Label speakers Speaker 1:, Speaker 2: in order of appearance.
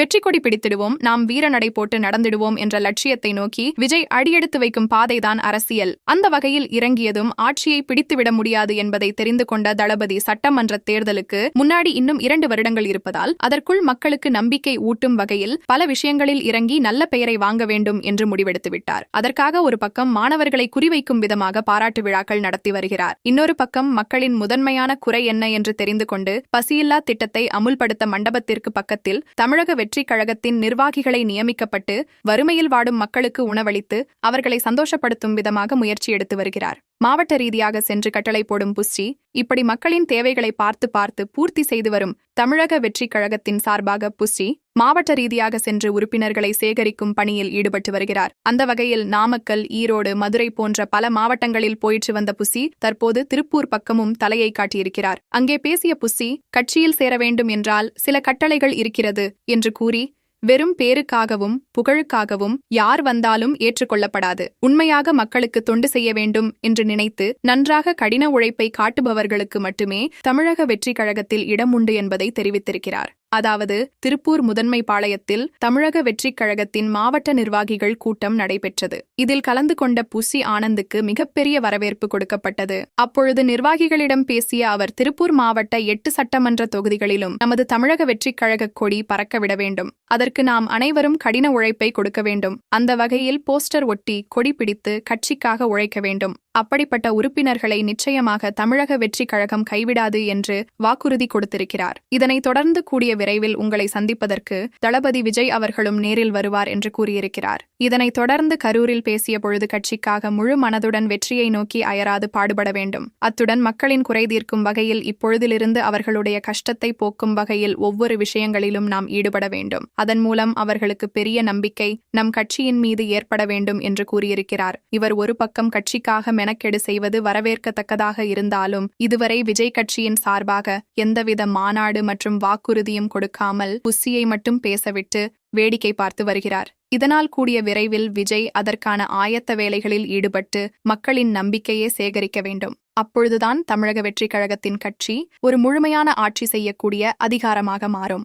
Speaker 1: வெற்றி கொடி பிடித்திடுவோம் நாம் வீர நடை போட்டு நடந்திடுவோம் என்ற லட்சியத்தை நோக்கி விஜய் அடியெடுத்து வைக்கும் பாதைதான் அரசியல். அந்த வகையில் இறங்கியதும் ஆட்சியை பிடித்துவிட முடியாது என்பதை தெரிந்து கொண்ட தளபதி சட்டமன்ற தேர்தலுக்கு முன்னாடி இன்னும் இரண்டு வருடங்கள் இருப்பதால் அதற்குள் மக்களுக்கு நம்பிக்கை ஊட்டும் வகையில் பல விஷயங்களில் இறங்கி நல்ல பெயரை வாங்க வேண்டும் என்று முடிவெடுத்துவிட்டார் அதற்காக ஒரு பக்கம் மாணவர்களை குறிவைக்கும் விதமாக பாராட்டு விழாக்கள் நடத்தி வருகிறார். இன்னொரு பக்கம் மக்களின் முதன்மையான குறை என்ன என்று தெரிந்து கொண்டு பசியில்லா திட்டத்தை அமுல்படுத்த மண்டபத்திற்கு பக்கத்தில் தமிழக வெற்றி கழகத்தின் நிர்வாகிகளை நியமிக்கப்பட்டு வறுமையில் வாடும் மக்களுக்கு உணவளித்து அவர்களை சந்தோஷப்படுத்தும் விதமாக முயற்சி எடுத்து வருகிறார். மாவட்ட ரீதியாக சென்று கட்டளை போடும் புஷ்டி இப்படி மக்களின் தேவைகளை பார்த்து பார்த்து பூர்த்தி செய்து வரும் தமிழக வெற்றிக் கழகத்தின் சார்பாக புஷ்டி மாவட்ட ரீதியாக சென்று உறுப்பினர்களை சேகரிக்கும் பணியில் ஈடுபட்டு வருகிறார். அந்த வகையில் நாமக்கல் ஈரோடு மதுரை போன்ற பல மாவட்டங்களில் போயிற்று வந்த புசி தற்போது திருப்பூர் பக்கமும் தலையை காட்டியிருக்கிறார். அங்கே பேசிய புசி கட்சியில் சேர வேண்டும் என்றால் சில கட்டளைகள் இருக்கிறது என்று கூறி வெறும் பேருக்காகவும் புகழுக்காகவும் யார் வந்தாலும் ஏற்றுக்கொள்ளப்படாது. உண்மையாக மக்களுக்கு தொண்டு செய்ய வேண்டும் என்று நினைத்து நன்றாக கடின உழைப்பை காட்டுபவர்களுக்கு மட்டுமே தமிழக வெற்றி கழகத்தில் இடம் உண்டு என்பதை தெரிவித்திருக்கிறார். அதாவது திருப்பூர் முதன்மை பாளையத்தில் தமிழக வெற்றிக் கழகத்தின் மாவட்ட நிர்வாகிகள் கூட்டம் நடைபெற்றது. இதில் கலந்து கொண்ட புசி ஆனந்துக்கு மிகப்பெரிய வரவேற்பு கொடுக்கப்பட்டது. அப்பொழுது நிர்வாகிகளிடம் பேசிய அவர் திருப்பூர் மாவட்ட எட்டு சட்டமன்ற தொகுதிகளிலும் நமது தமிழக வெற்றிக் கழக கொடி பறக்கவிட வேண்டும். அதற்கு நாம் அனைவரும் கடின உழைப்பை கொடுக்க வேண்டும். அந்த வகையில் போஸ்டர் ஒட்டி கொடி பிடித்து கட்சிக்காக உழைக்க வேண்டும். அப்படிப்பட்ட உறுப்பினர்களை நிச்சயமாக தமிழக வெற்றி கழகம் கைவிடாது என்று வாக்குறுதி கொடுத்திருக்கிறார். இதனைத் தொடர்ந்து கூடிய விரைவில் உங்களை சந்திப்பதற்கு தளபதி விஜய் அவர்களும் நேரில் வருவார் என்று கூறியிருக்கிறார். இதனைத் தொடர்ந்து கரூரில் பேசிய பொழுது கட்சிக்காக முழு மனதுடன் வெற்றியை நோக்கி அயராது பாடுபட வேண்டும். அத்துடன் மக்களின் குறை தீர்க்கும் வகையில் இப்பொழுதிலிருந்து அவர்களுடைய கஷ்டத்தை போக்கும் வகையில் ஒவ்வொரு விஷயங்களிலும் நாம் ஈடுபட வேண்டும். அதன் மூலம் அவர்களுக்கு பெரிய நம்பிக்கை நம் கட்சியின் மீது ஏற்பட வேண்டும் என்று கூறியிருக்கிறார். இவர் ஒரு பக்கம் கட்சிக்காக மெனக்கெடு செய்வது வரவேற்கத்தக்கதாக இருந்தாலும் இதுவரை விஜய் கட்சியின் சார்பாக எந்தவித மாநாடு மற்றும் வாக்குறுதியும் கொடுக்காமல் புஸ்ஸியை மட்டும் பேசவிட்டு வேடிக்கை பார்த்து வருகிறார். இதனால் கூடிய விரைவில் விஜய் அதற்கான ஆயத்த வேலைகளில் ஈடுபட்டு மக்களின் நம்பிக்கையை சேகரிக்க வேண்டும். அப்பொழுதுதான் தமிழக வெற்றிக் கழகத்தின் கட்சி ஒரு முழுமையான ஆட்சி செய்யக்கூடிய அதிகாரமாக மாறும்.